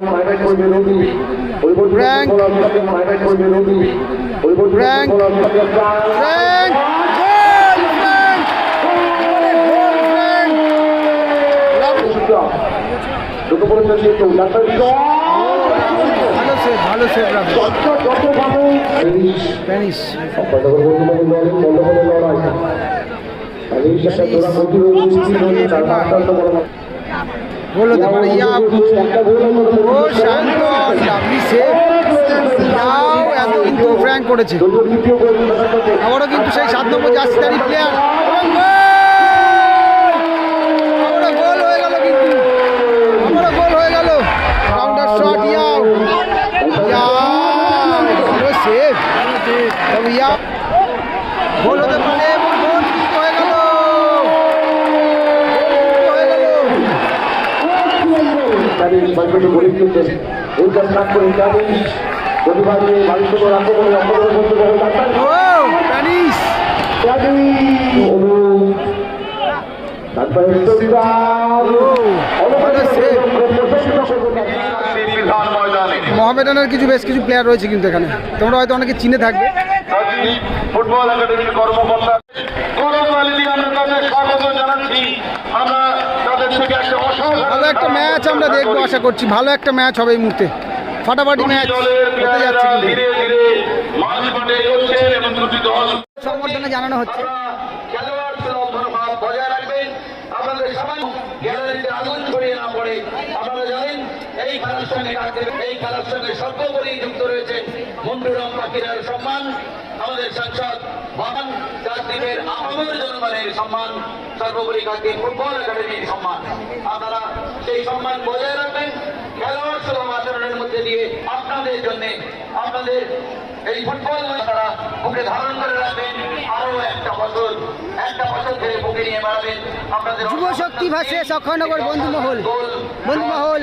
Frank. Frank. Frank ভালো save ভালো save রাখো স্প্যানিশ হতে পারে ইয়া ও শান্ত সেভ ইয়াও এত কিন্তু ফ্র্যাঙ্ক করেছে। আবারও কিন্তু সেই সাত নম্বর জার্সিদারি প্লেয়ার আবারও গোল হয়ে গেল কিন্তু আবারও গোল হয়ে গেল কাউন্টার শট ইয়াও ইয়াও ভালো সেভ তবে ইয়াও গোল হতে পারে এবং গোল কিন্তু হয়ে গেল হয়ে গেল ময়দানে মোহামেডানের কিছু বেশ কিছু প্লেয়ার রয়েছে কিন্তু এখানে। তোমরা হয়তো অনেকে চিনে থাকবে। ফুটবল একাডেমির কর্মকর্তা আমরা তাদের স্বাগত জানাচ্ছি আমরা তাদের থেকে একটা একটা ম্যাচ আমরা দেখব আশা করছি। ভালো একটা ম্যাচ হবে এই মুহূর্তে। ফাটাফাটি ম্যাচ হতে যাচ্ছে জানানো হচ্ছে। খেলোয়াড়দের মনোভাব বজায় রাখবেন আপনাদের সবাই গ্যালারিতে আগুন ছড়িয়ে না পড়ে আপনারা জানেন এই খেলার সঙ্গে এই খেলার সঙ্গে সর্বোপরি যুক্ত রয়েছে পাখিরার সম্মান আমাদের সাংসদ বাবান চারদ্বীপের আহমের জনগণের সম্মান সর্বোপরি কাকে ফুটবল একাডেমির সম্মান। আপনারা সেই সম্মান বজায় রাখবেন খেলোয়াড় সুলভ আচরণের মধ্যে দিয়ে আপনাদের জন্য আপনাদের এই ফুটবল তারা বুকে ধারণ করে রাখবেন আরও একটা বছর একটা বছর ধরে বুকে নিয়ে বেড়াবেন। আপনাদের যুব শক্তি ভাসে অক্ষয়নগর বন্ধুমহল বন্ধুমহল।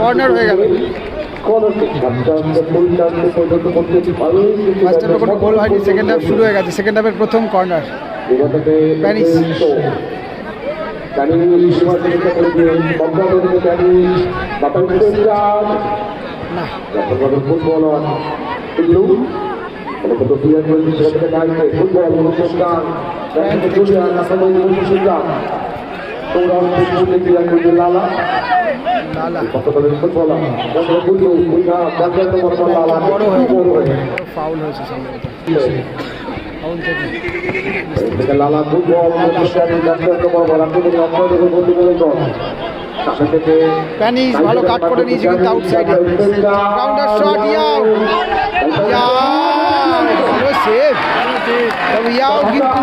Corner হয়ে গেল। ফার্স্ট হাফে কোনো গোল হয়নি সেকেন্ড হাফ শুরু হয়ে গেছে সেকেন্ড হাফের প্রথম কর্নার প্যারিস। না ফুটবলার ফুটবল অনুষ্ঠান লালা। লালা। ফুটবলার বড় হয়ে ফাউল হয়েছে সম্ভবত ফাউল থেকে। লালা ফুটবল অনুষ্ঠান সামনে থেকে প্যানিস ভালো কাট করে নিয়েছে কিন্তু আউটসাইডে কাউন্টার শট ইয়াও ইয়াও সেভ। তবে ইয়াও কিন্তু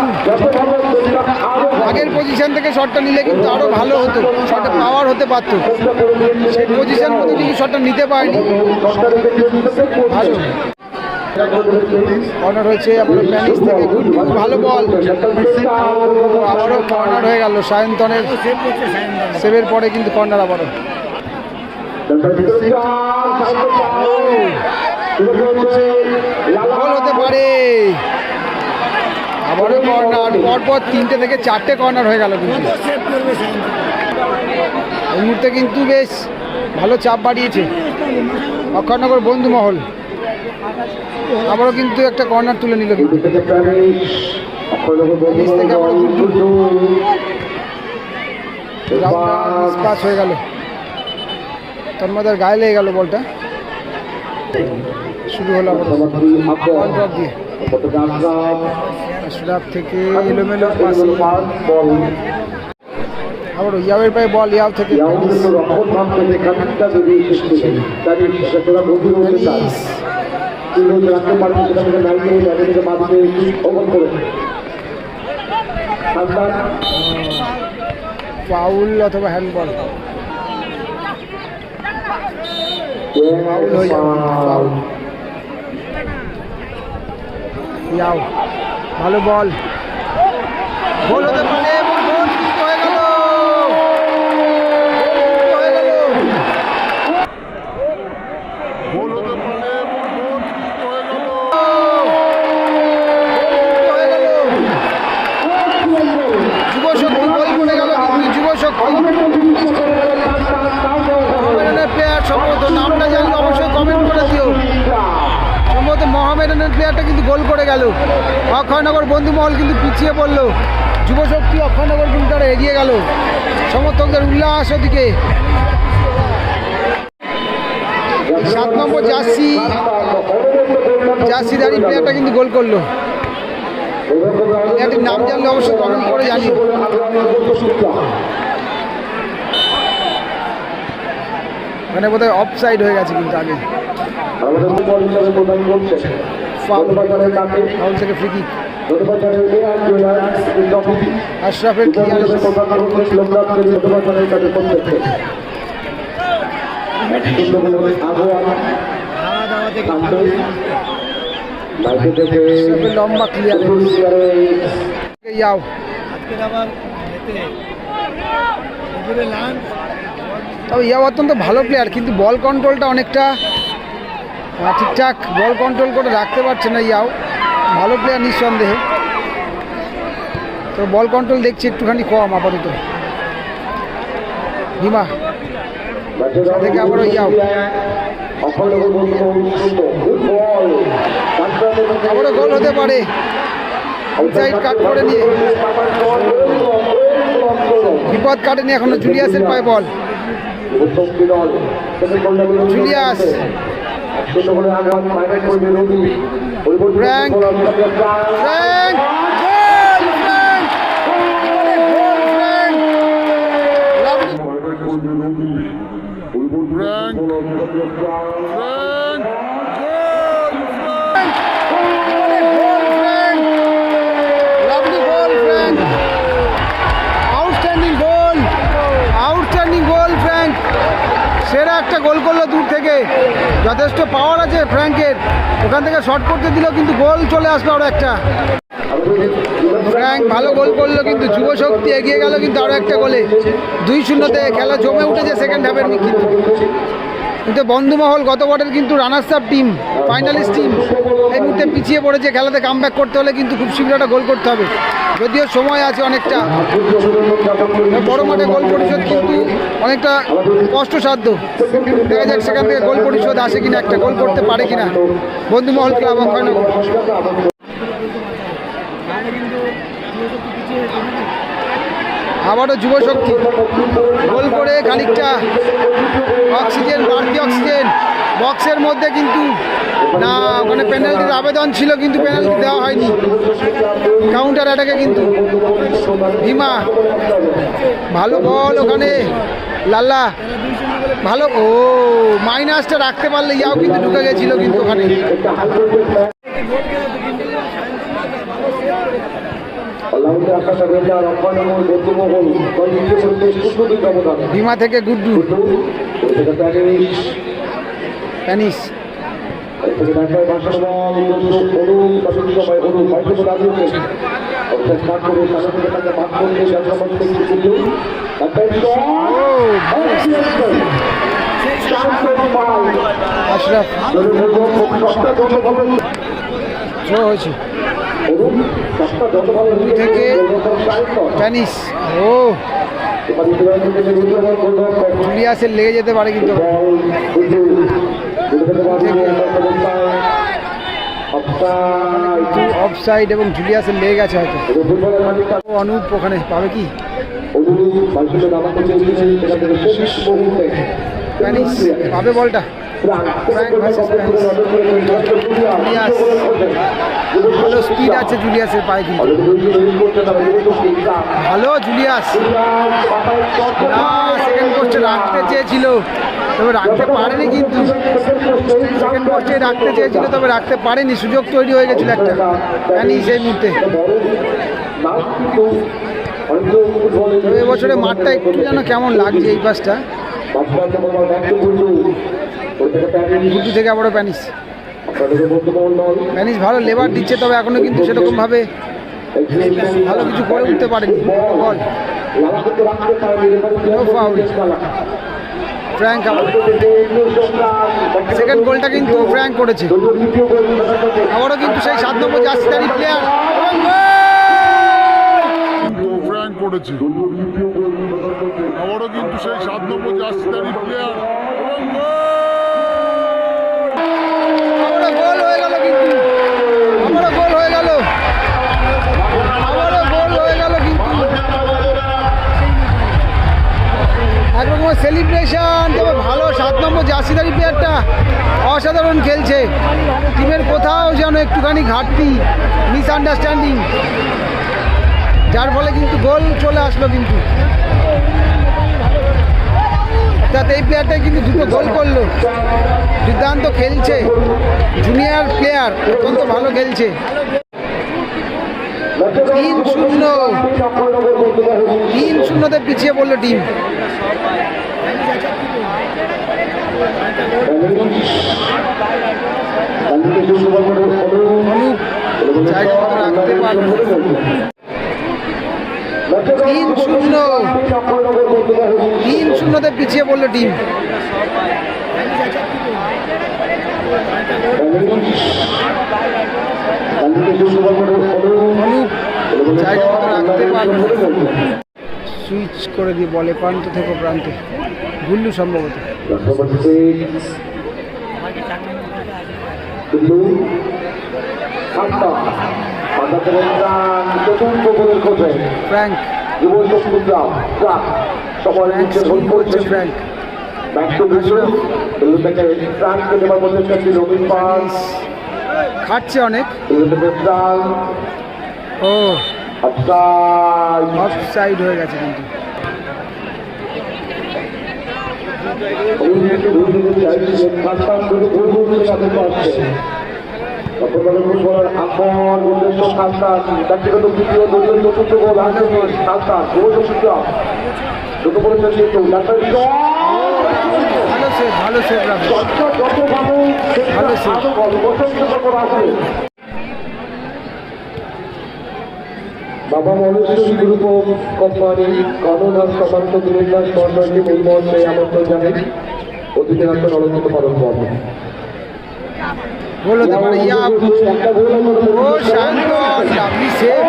আগের পজিশন থেকে শটটা নিলে কিন্তু আরও ভালো হতো। শটটা পাওয়ার হতে পারতো। সেই পজিশন মতো কিন্তু শটটা নিতে পারেনি। ভালো। কর্নার হয়েছে আবার প্যানিস থেকে। গুড ভালো বল আবারও কর্নার হয়ে গেল সায়ন্তনের। সেভের পরে কিন্তু কর্নার আবারও। গোল হতে পারে। আবারও কর্নার পরপর তিনটে থেকে চারটে কর্নার হয়ে গেল কিন্তু। এই মুহূর্তে কিন্তু বেশ ভালো চাপ বাড়িয়েছে অক্ষরনগর বন্ধু মহল। আবারও কিন্তু একটা কর্নার তুলে নিল কিন্তু। পাস হয়ে গেল। তন্মদার গায়ে লেগে গেল বলটা। শুরু হলো আবার থেকে এলোমেলো আবার ইয়াওয়ের পায়ে বল, ইয়াব থেকে ফাউল অথবা হ্যান্ডবল। ফাউল হয়ে যাবে যাও ভালো বল। গোল হতে পারে বন্ধুমহল কিন্তু পিছিয়ে পড়ল। যুবশক্তি অক্ষয়নগর কিন্তু তারা এগিয়ে গেল। সমর্থকদের উল্লাস ওদিকে। সাত নম্বর জার্সি। জার্সি দাঁড়িয়ে প্লেয়ারটা কিন্তু গোল করল। প্লেয়ারটির নাম জানলে অবশ্যই কমেন্ট করে জানি মানে বোধহয় অফ সাইড হয়ে গেছে কিন্তু আগে। ফাউল থেকে ফ্রি কিক আশরাফের লম্বা ক্লিয়ারেন্স তবে ইয়াও অত্যন্ত ভালো প্লেয়ার কিন্তু বল কন্ট্রোলটা অনেকটা ঠিকঠাক বল কন্ট্রোল করে রাখতে পারছে না ইয়াও। ভালো প্লেয়ার নিঃসন্দেহে। তো বল কন্ট্রোল দেখছি একটুখানি কম আপাতত। হিমা থেকে আবারও ইয়াও আবারও গোল হতে পারে। কাট করে নিয়ে। বিপদ কাটেনি এখনও জুলিয়াসের পায়ে ball Julius. Frank Frank goal Frank আরে যথেষ্ট পাওয়ার আছে ফ্র্যাঙ্কের ওখান থেকে শর্ট করতে দিল কিন্তু গোল চলে আসলো আরও একটা। ফ্র্যাঙ্ক ভালো গোল করল কিন্তু যুব শক্তি এগিয়ে গেল কিন্তু আরও একটা গোলে। দুই শূন্যতে খেলা জমে উঠেছে সেকেন্ড হাফের কিন্তু কিন্তু বন্ধুমহল, গত বটের কিন্তু runners up team finalist team এই মুহূর্তে পিছিয়ে পড়েছে খেলাতে কাম করতে হলে কিন্তু খুব শীঘ্র একটা গোল করতে হবে। যদিও সময় আছে অনেকটা। বড় মাঠে গোল পরিশোধ কিন্তু অনেকটা কষ্টসাধ্য। দেখা যাক সেখান থেকে গোল পরিশোধ আসে কিনা, একটা গোল করতে পারে কিনা বন্ধুমহল ক্লাব অক্ষয়নগর। আবারও যুব শক্তি। গোল করে খানিকটা অক্সিজেন, বাড়তি অক্সিজেন। বক্সের মধ্যে কিন্তু না ওখানে পেনাল্টির আবেদন ছিল, কিন্তু পেনাল্টি দেওয়া হয়নি। কাউন্টার অ্যাটাকে কিন্তু ভীমা। ভালো বল ওখানে, লাল্লা। ভালো, ও মাইনাসটা রাখতে পারলে ইয়াও কিন্তু ঢুকে গেছিল কিন্তু ওখানে। ভীমা থেকে গুড্ডু। প্যানিস। আশরাফ। থ্রো হয়েছে থেকে প্যানিস ও জুলিয়াসের লেগে যেতে পারে কিন্তু অফ সাইড এবং জুলিয়াসের লেগে গেছে হয়তো অনুপ ওখানে পাবে কি পাবে বলটা ভালো স্পিড আছে জুলিয়াসের পায়ে কিন্তু। ভালো জুলিয়াস। না সেকেন্ড পোস্টে রাখতে চেয়েছিল তবে রাখতে পারেনি কিন্তু। সেকেন্ড পোস্টে রাখতে চেয়েছিল তবে রাখতে পারেনি। সুযোগ তৈরি হয়ে গেছিল একটা। প্যানি সেই মুহূর্তে। এবছরে মাঠটা একটু যেন কেমন লাগছে এই পাশটা। গুড্ডু থেকে আবারও প্যানিস প্যানিস ভালো লেবার দিচ্ছে, তবে এখনও কিন্তু সেরকমভাবে ভালো কিছু করে উঠতে পারেনি। বল। ফ্র্যাঙ্ক সেকেন্ড গোলটা কিন্তু ফ্র্যাঙ্ক করেছে। আবারও কিন্তু সেই সাত নম্বর জার্সিদারি প্লেয়ার গোল হয়ে গেল কিন্তু। গোল হয়ে গেল। আবারও গোল হয়ে গেল কিন্তু। একরকমের সেলিব্রেশন তবে ভালো সাত নম্বর জার্সিদারি প্লেয়ারটা অসাধারণ খেলছে। টিমের কোথাও যেন একটুখানি ঘাটতি মিসআন্ডারস্ট্যান্ডিং যার ফলে কিন্তু গোল চলে আসলো কিন্তু। তাতে এই প্লেয়ারটাই কিন্তু দুটো গোল করল। দুর্দান্ত খেলছে। জুনিয়র প্লেয়ার অত্যন্ত ভালো খেলছে। তিন শূন্য। তিন শূন্যতে পিছিয়ে পড়ল টিম রাখতে পারল। তিন শূন্য। তিন শূন্যতে পিছিয়ে পড়ল টিম। জায়গা মতো রাখতে পারল সুইচ করে দিয়ে বলে প্রান্ত থেকে প্রান্তে। গুল্লু সম্ভবত। খোঁজে ফ্র্যাঙ্ক খাটছে অনেক ও অফসাইড অফ সাইড হয়ে গেছে কিন্তু। ফুটবলার আকবর উদ্দেশ্য খাস্তান ব্যক্তিগত দ্বিতীয় দলীয় চতুর্থ গোল আসবে খাস্তান গোল সুযোগ দুটো করেছেন কিন্তু ডাক্তার ভালো সেভ ভালো সেভ ভালো save। বাবা মনেশ্বরী গ্রুপ অফ কোম্পানি কানুন আর সমান্ত দিনেশ মন্ডলকে এই মঞ্চে আমন্ত্রণ জানাই। অতিথির আসন অলঙ্কৃত পালন করবেন গোল হতে পারে ইয়া ও শান্তন লাভলি সেভ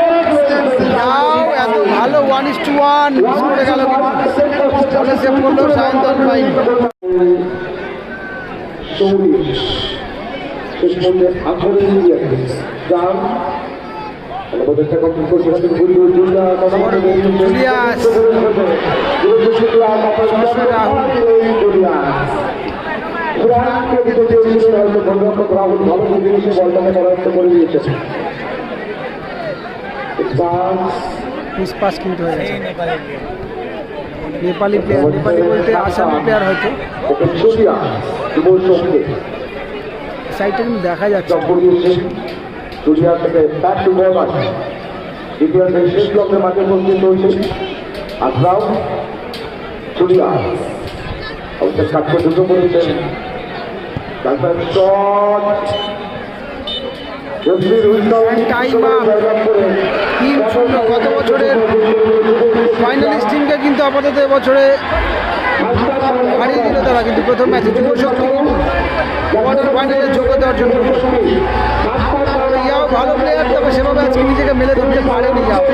যাও এত ভালো one is two one miss করে গেল বলে সেভ করল সায়ন্তন ভাই চৌরিশ ভালো হয়ে নেপালি প্লেয়ার নেপালি বলতে আসামি প্লেয়ার হয়তো সাইডটা দেখা যাচ্ছে করিয়েছে থেকে টু শেষ ব্লকের মাঠে উপস্থিত হয়েছে আজরাও জুলিয়া অবশ্যই কাটকে দুটো করেছেন শূন্য গত বছরের ফাইনালিস্ট টিমকে কিন্তু আপাতত এবছরে হারিয়ে দিল তারা কিন্তু প্রথম ম্যাচে যুব শক্তি কোয়ার্টার ফাইনালে যোগ্যতা অর্জন করল ইয়াও ভালো প্লেয়ার তবে সেভাবে আজকে নিজেকে মেলে ধরতে পারেনি ইয়াও।